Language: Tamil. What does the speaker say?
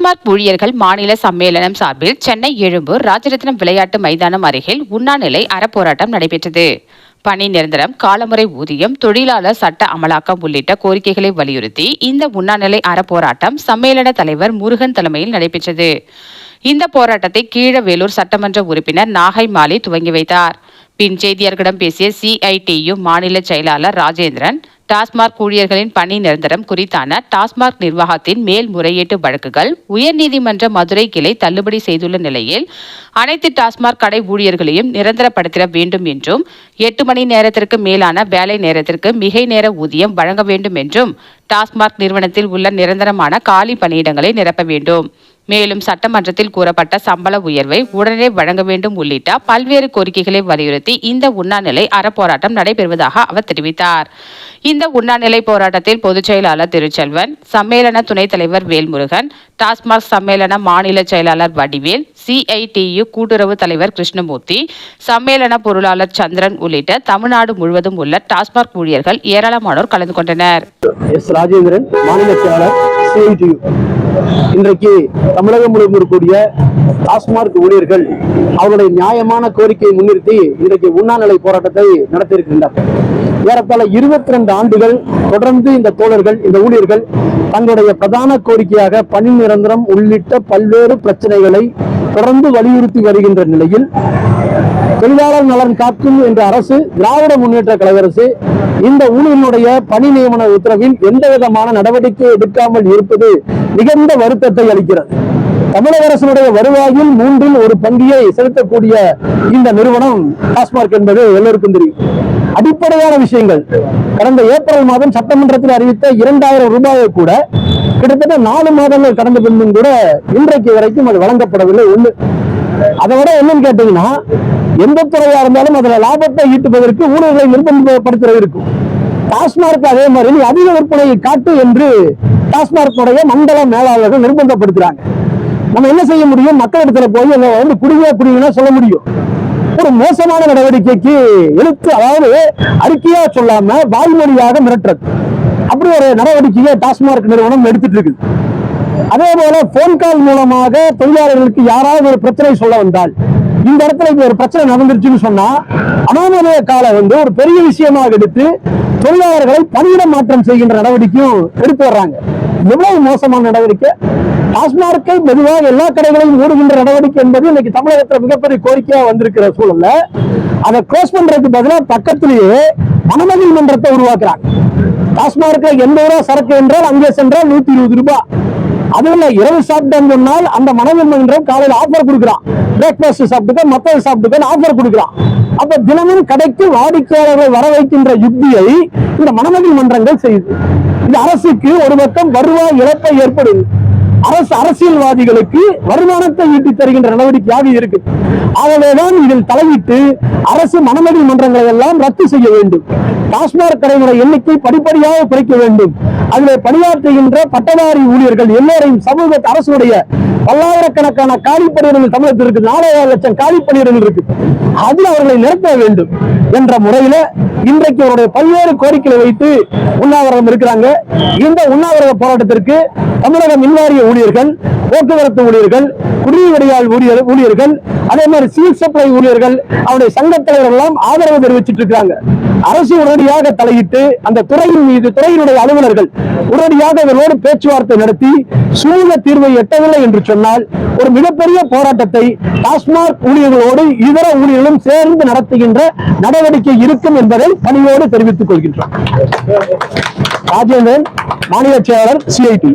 டாஸ்மாக் ஊழியர்கள் மாநில சம்மேளனம் சார்பில் சென்னை எழும்பூர் ராஜரத்னம் விளையாட்டு மைதானம் அருகில் உண்ணாநிலை அறப்போராட்டம் நடைபெற்றது. பணி நிரந்தரம் காலமுறை ஊதியம் தொழிலாளர் சட்ட அமலாக்கம் உள்ளிட்ட கோரிக்கைகளை வலியுறுத்தி இந்த உண்ணாநிலை அறப்போராட்டம் சம்மேளன தலைவர் முருகன் தலைமையில் நடைபெற்றது. இந்த போராட்டத்தை கீழவேலூர் சட்டமன்ற உறுப்பினர் நாகை மாலி துவங்கி வைத்தார். பின் செய்தியாளர்களிடம் பேசிய சிஐடியு மாநில செயலாளர் ராஜேந்திரன் டாஸ்மாக் ஊழியர்களின் பணி நிரந்தரம் குறித்தான டாஸ்மாக் நிர்வாகத்தின் மேல்முறையீட்டு வழக்குகள் உயர்நீதிமன்ற மதுரை கிளை தள்ளுபடி செய்துள்ள நிலையில் அனைத்து டாஸ்மாக் கடை ஊழியர்களையும் நிரந்தரப்படுத்திட வேண்டும் என்றும் எட்டு மணி நேரத்திற்கு மேலான வேலை நேரத்திற்கு மிகை நேர ஊதியம் வழங்க வேண்டும் என்றும் டாஸ்மாக் நிறுவனத்தில் உள்ள நிரந்தரமான காலி பணியிடங்களை நிரப்ப வேண்டும். மேலும் சட்டமன்றத்தில் கூறப்பட்ட சம்பள உயர்வை உடனே வழங்க வேண்டும் உள்ளிட்ட பல்வேறு கோரிக்கைகளை வலியுறுத்தி இந்த உண்ணாநிலை அறப்போராட்டம் நடைபெறுவதாக அவர் தெரிவித்தார். இந்த உண்ணாநிலை போராட்டத்தில் பொதுச் செயலாளர் திருச்செல்வன் சம்மேளன துணைத் தலைவர் வேல்முருகன் டாஸ்மாக் சம்மேளன மாநில செயலாளர் வடிவேல் சிஐடியு கூட்டுறவு தலைவர் கிருஷ்ணமூர்த்தி சம்மேளன பொருளாளர் சந்திரன் உள்ளிட்ட தமிழ்நாடு முழுவதும் உள்ள டாஸ்மாக் ஊழியர்கள் ஏராளமானோர் கலந்து கொண்டனர். எஸ். ராஜேந்திரன் மாநில செயலாளர் சிஐடியு இன்றைக்கு தமிழகம் முழுவதும் இருக்கக்கூடிய டாஸ்மார்க் ஊழியர்கள் அவர்களுடைய நியாயமான கோரிக்கையை முன்னிறுத்தி இன்றைக்கு உண்ணாநிலை போராட்டத்தை நடத்தியிருக்கின்றனர் ஏறத்தாழ இருபத்தி ரெண்டு ஆண்டுகள் தொடர்ந்து இந்த தோழர்கள் இந்த ஊழியர்கள் தங்களுடைய பிரதான கோரிக்கையாக பணி நிரந்தரம் உள்ளிட்ட பல்வேறு பிரச்சனைகளை தொடர்ந்து வலியுறுத்தி வருகின்ற நிலையில் தொழிலாளர் நலன் காக்கும் என்ற அரசு திராவிட முன்னேற்ற கழக அரசு இந்த ஊழலினுடைய பணி நியமன உத்தரவில் எந்த விதமான நடவடிக்கை எடுக்காமல் இருப்பது மிகுந்த வருத்தத்தை அளிக்கிறது. தமிழக அரசினுடைய வருவாயில் மூன்றில் ஒரு பங்கியை செலுத்தக்கூடிய இந்த நிறுவனம் டாஸ்மார்க் என்பது எல்லோருக்கும் தெரியும். அடிப்படையான விஷயங்கள் கடந்த ஏப்ரல் மாதம் சட்டமன்றத்தில் அறிவித்த இரண்டாயிரம் ரூபாயை கூட கிட்டத்தட்ட நாலு மாதங்கள் கடந்த பின்பும் கூட இன்றைக்கு வரைக்கும் அது வழங்கப்படவில்லை. ஒன்று அதை விட என்னன்னு கேட்டீங்கன்னா எந்த துறையா இருந்தாலும் அதுல லாபத்தை ஈட்டுவதற்கு ஊழலை நிர்பந்தப்படுத்துறது இருக்கும். டாஸ்மார்க் அதே மாதிரி நீ அதிக விற்பனையை காட்டு என்று டாஸ்மார்க்குடைய மண்டல மேலாளர்கள் நிர்பந்தப்படுத்துறாங்க. நம்ம என்ன செய்ய முடியும்? மக்களிடத்துல போய் வந்து குடிங்க குடிங்கன்னா சொல்ல முடியும். ஒரு மோசமான நடவடிக்கைக்கு எழுத்து அதாவது அறிக்கையா சொல்லாம வாய்மொழியாக மிரட்டுறது. அப்படி ஒரு நடவடிக்கையை டாஸ்மார்க் நிறுவனம் எடுத்துட்டு இருக்குது. அதே போல போன் கால் மூலமாக தொழிலாளர்களுக்கு யாராவது ஒரு பிரச்சனை சொல்ல வந்தால் இந்த இடத்துல இப்ப ஒரு பிரச்சனை நடந்துருச்சுன்னு சொன்னா அனாமதய காலம் வந்து ஒரு பெரிய விஷயமாக எடுத்து தொழிலாளர்களை பணியிட மாற்றம் செய்கின்ற நடவடிக்கையும் எடுத்து வர்றாங்க. எவ்வளவு மோசமான நடவடிக்கை? டாஸ்மார்க்கை மெதுவாக எல்லா கடைகளையும் மூடுகின்ற நடவடிக்கை என்பது இன்னைக்கு தமிழகத்துல மிகப்பெரிய கோரிக்கையா வந்திருக்கிற சூழல்ல. அதை க்ளோஸ் பண்றதுக்கு பதிலாக பக்கத்திலேயே அனுமதி மன்றத்தை உருவாக்குறாங்க. டாஸ்மார்க்ல எண்பது ரூபாய் சரக்கு என்றால் அங்கே சென்றால் நூத்தி இருபது ரூபாய் அதுல இரவு சாப்பிட்டேன்னு சொன்னால் அந்த மனதில் காலையில் ஆஃபர் கொடுக்குறான். பிரேக்ஃபாஸ்ட் சாப்பிட்டுக்க மத்தது சாப்பிட்டுக்க ஆஃபர் கொடுக்குறான். அப்ப தினமும் கடைக்கு வாடிக்கையாளர்களை வர வைக்கின்ற யுக்தியை இந்த மனமகிழ் மன்றங்கள் செய்யுது. இது அரசுக்கு ஒரு பக்கம் வருவாய் இழப்பை ஏற்படுது. அரசு அரசியல்வாதிகளுக்கு வருமானத்தை ஈட்டி தருகின்ற நடவடிக்கையாக இருக்கு. ஆகவேதான் இதில் தலையிட்டு அரசு மனநடி மன்றங்களை எல்லாம் ரத்து செய்ய வேண்டும். டாஸ்மாக் கடைகளை எண்ணிக்கை படிப்படியாக குறைக்க வேண்டும். அதில் பணியாற்றுகின்ற பட்டதாரி ஊழியர்கள் எல்லோரையும் சமூக அரசுடைய பல்லாயிரக்கணக்கான காலி பணியிடங்கள் தமிழகத்தில் இருக்கு. நாலாயிரம் லட்சம் காலி பணியிடங்கள் இருக்கு. அதில் அவர்களை நிரப்ப வேண்டும் என்ற முறையில இன்றைக்கு அவருடைய பல்வேறு கோரிக்கைகளை வைத்து உண்ணாவிரதம் இருக்கிறாங்க. இந்த உண்ணாவிரத போராட்டத்திற்கு தமிழக மின்வாரிய ஊழியர்கள் போக்குவரத்து ஊழியர்கள் குடிநீர் ஊழியர் ஊழியர்கள் அதே மாதிரி சிவில் சப்ளை ஊழியர்கள் அவருடைய சங்கத் தலைவர்கள் எல்லாம் ஆதரவு தெரிவிச்சிட்டு இருக்காங்க. அரசு உடனடியாக தலையிட்டு அந்த துறையின் மீது துறையினுடைய அலுவலர்கள் உடனடியாக இவர்களோடு பேச்சுவார்த்தை நடத்தி சூழ தீர்வை எட்டவில்லை என்று சொன்னால் ஒரு மிகப்பெரிய போராட்டத்தை டாஸ்மாக் ஊழியர்களோடு இதர ஊழியர்களும் சேர்ந்து நடத்துகின்ற நடவடிக்கை இருக்கும் என்பதை பணியோடு தெரிவித்துக் கொள்கின்றோம். ராஜேந்திரன் மாநில செயலாளர் சிஐடி